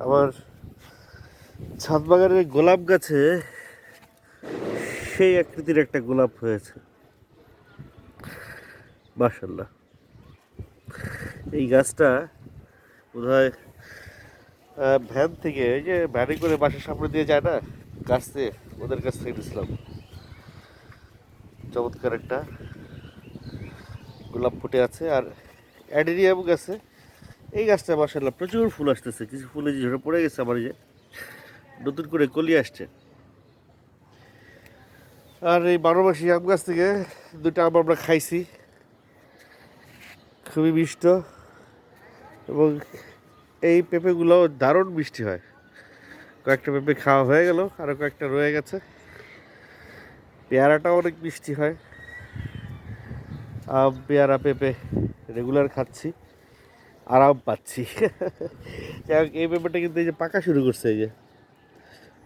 আমার ছাদ বাগানের গোলাপ গাছে সেই আকৃতির একটা গোলাপ হয়েছে। মাশাল্লাহ এই গাছটা বোধহয় আহ, ভ্যান থেকে ওই যে ভ্যানে করে বাসার সামনে দিয়ে যায় না থেকে ওদের কাছ থেকে নিয়েছিলাম। চমৎকার একটা গোলাপ ফুটে আছে আর অ্যাডেরিয়াম গাছে এই গাছটা মাসাল্লাহ প্রচুর ফুল আসতেছে। কিছু ফুলে যে ঝরে পড়ে গেছে আমার যে নতুন করে কলি আসছে। আর এই বারো মাসি আম গাছ থেকে দুটো আম আমরা খাইছি। খুবই মিষ্ট এবং এই পেঁপেগুলো দারুণ মিষ্টি হয়। কয়েকটা পেঁপে খাওয়া হয়ে গেল আরও কয়েকটা রয়ে গেছে। পেয়ারাটাও অনেক মিষ্টি হয়। আম, পেয়ারা, পেঁপে রেগুলার খাচ্ছি। আরাম পাচ্ছি। এই পেঁপেটা কিন্তু এই যে পাকা শুরু করছে, এই যে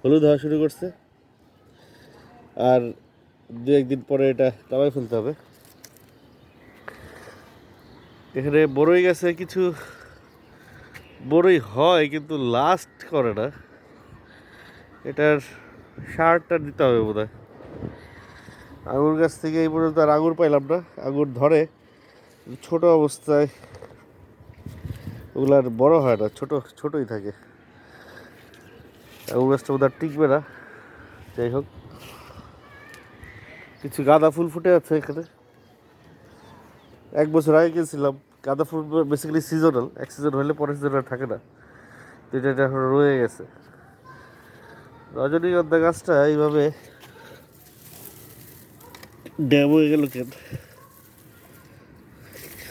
হলুদ হওয়া শুরু করছে। আর দু একদিন পরে এটা নামাই ফেলতে হবে। এখানে বড়ই গেছে, কিছু বড়ই হয়, কিন্তু লাস্ট করে না। এটার সারটা দিতে হবে বোধ হয় আঙুর গাছ থেকে এই পর্যন্ত আর আঙুর পাইলাম না। আঙুর ধরে, ছোট অবস্থায় ওগুলো আর বড় হয় না, ছোট, ছোটই থাকে। আঙুর গাছটা হয় টিকবে না। যাই হোক। কিছু গাঁদা ফুল ফুটে আছে এখানে। এক বছর আগে গেছিলাম গাঁদা ফুল বেসিক্যালি সিজনাল এক সিজন হলে পরের সিজন আর থাকে না। তো এটা এটা এখন রয়ে গেছে। রজনীগন্ধা গাছটা এইভাবে ড্যাম হয়ে গেল কেন?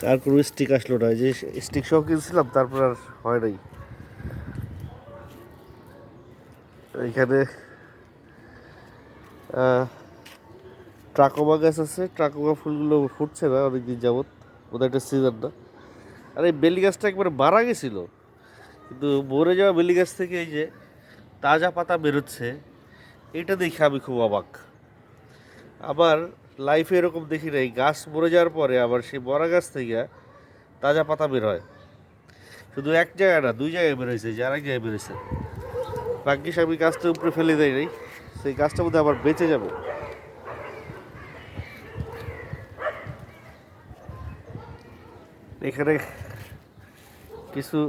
আর কোনো স্টিক আসলো না যে স্টিক সহ কিনছিলাম তারপর আর হয় নাই। এইখানে আহ, ট্রাকোমা গাছ আছে ট্রাকোমা ফুলগুলো ফুটছে না অনেকদিন যাবত ওদের একটা সিজন না। আর এই বেলি গাছটা একবারে মারা গেছিল কিন্তু মরে যাওয়া বেলি গাছ থেকে এই যে তাজা পাতা বেরোচ্ছে এটা দেখে আমি খুব অবাক। আবার লাইফে এরকম দেখি নাই। গাছ মরে যাওয়ার পরে আবার সেই মরা গাছ থেকে তাজা পাতা বের হয়। শুধু এক জায়গায় না, দুই জায়গায় বেরোয়েছে যে এক জায়গায় বেরোয়েছে ভাগ্যিস আমি গাছটা উপরে ফেলে দেয় নাই। সেই গাছটা বোধহয় আবার বেঁচে যাবে। এখানে কিছু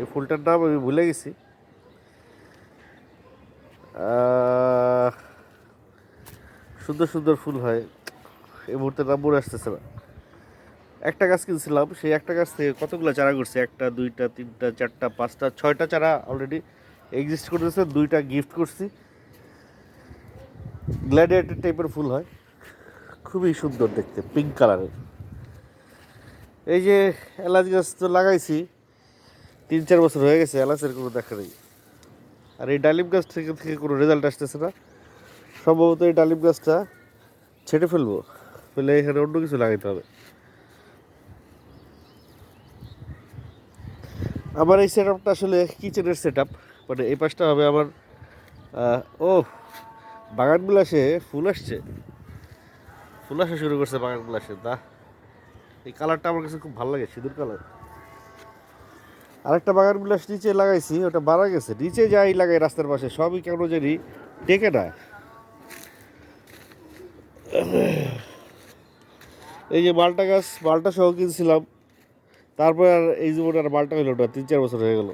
এই ফুলটার নাম আমি ভুলে গেছি। সুন্দর সুন্দর ফুল হয়। এই মুহূর্তে নাম মনে আসতেছে না। একটা গাছ কিনছিলাম, সেই একটা গাছ থেকে কতগুলো চারা করছে? একটা, দুইটা, তিনটা, চারটা, পাঁচটা, ছয়টা চারা অলরেডি এক্সিস্ট করতেছে দুইটা গিফট করছি। গ্ল্যাডিয়েটার টাইপের ফুল হয়। খুবই সুন্দর দেখতে পিঙ্ক কালারের এই যে এলাচ গাছ তো লাগাইছি, তিন চার বছর হয়ে গেছে, এলাচের কোনো দেখা নেই। আর এই ডালিম গাছ থেকে থেকে কোনো রেজাল্ট আসতেছে না। সম্ভবত এই ডালিম গাছটা ছেটে ফেলব। ফেলে এখানে অন্য কিছু লাগাইতে হবে। আমার এই সেট আপটা আসলে কিচেনের সেট আপ মানে এই পাশটা হবে আমার ও বাগান বিলাসে ফুল আসছে। ফুল আসা শুরু করছে বাগান বিলাসে দা এই কালারটা আমার কাছে খুব ভালো লাগে, সিঁদুর কালার আরেকটা বাগান বিলাস নিচে লাগাইছি, ওটা মারা গেছে। নিচে যাই লাগাই রাস্তার পাশে, সবই কেন জানি টেকে না। এই যে মালটা গাছ, মালটা সহ কিনছিলাম। তারপর আর এই জীবনে আর মালটা হইল না, তিন চার বছর হয়ে গেল।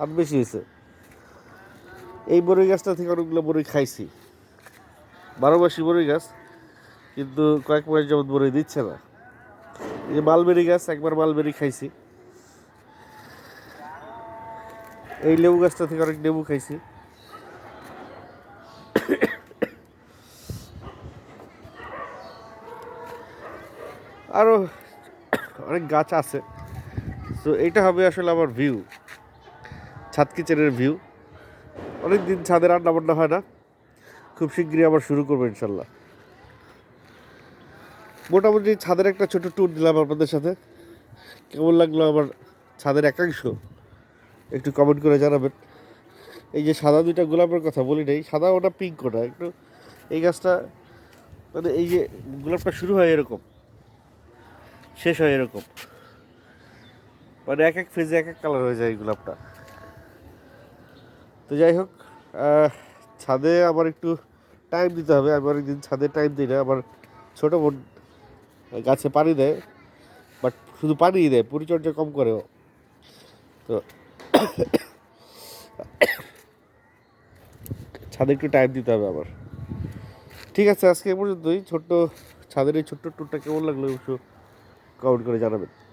আর বেশি হয়েছে। এই বড়ই গাছটা থেকে অনেকগুলো বড়ই খাইছি। বারো মাসি বড়ই গাছ, কিন্তু কয়েক মাস যেমন বড়ই দিচ্ছে না। এই যে মালবেরি গাছ, একবার মালবেরি খাইছি। এই লেবু গাছটা থেকে অনেক লেবু খাইছি। আরও অনেক গাছ আছে। তো এইটা হবে আসলে আমার ভিউ ছাদ কিচেনের ভিউ অনেক দিন ছাদে রান্না বান্না হয় না। খুব শীঘ্রই আবার শুরু করব ইনশাল্লাহ। মোটামুটি ছাদের একটা ছোট ট্যুর দিলাম আপনাদের সাথে। কেমন লাগল আমার ছাদের একাংশ? একটু কমেন্ট করে জানাবেন। এই যে সাদা দুইটা গোলাপের কথা বলি নাই, সাদা ওটা পিঙ্ক ওটা। একটু এই গাছটা মানে এই যে গোলাপটা শুরু হয় এরকম। শেষ হয় এরকম। মানে এক এক ফেজে এক এক কালার হয়ে যায় এই গোলাপটা। তো যাই হোক ছাদে আমার একটু টাইম দিতে হবে। আমি অনেকদিন ছাদে টাইম দিই না। আমার ছোটো বোন গাছে পানি দেয় বাট শুধু পানিই দেয়, পরিচর্যা কম করে ও। তো ছাদে একটু টাইম দিতে হবে আমার ঠিক আছে, আজকে এ পর্যন্তই। ছোট্ট, ছাদের এই ছোট্ট ট্যুরটা কেমন লাগল অবশ্য কমেন্ট করে জানাবেন।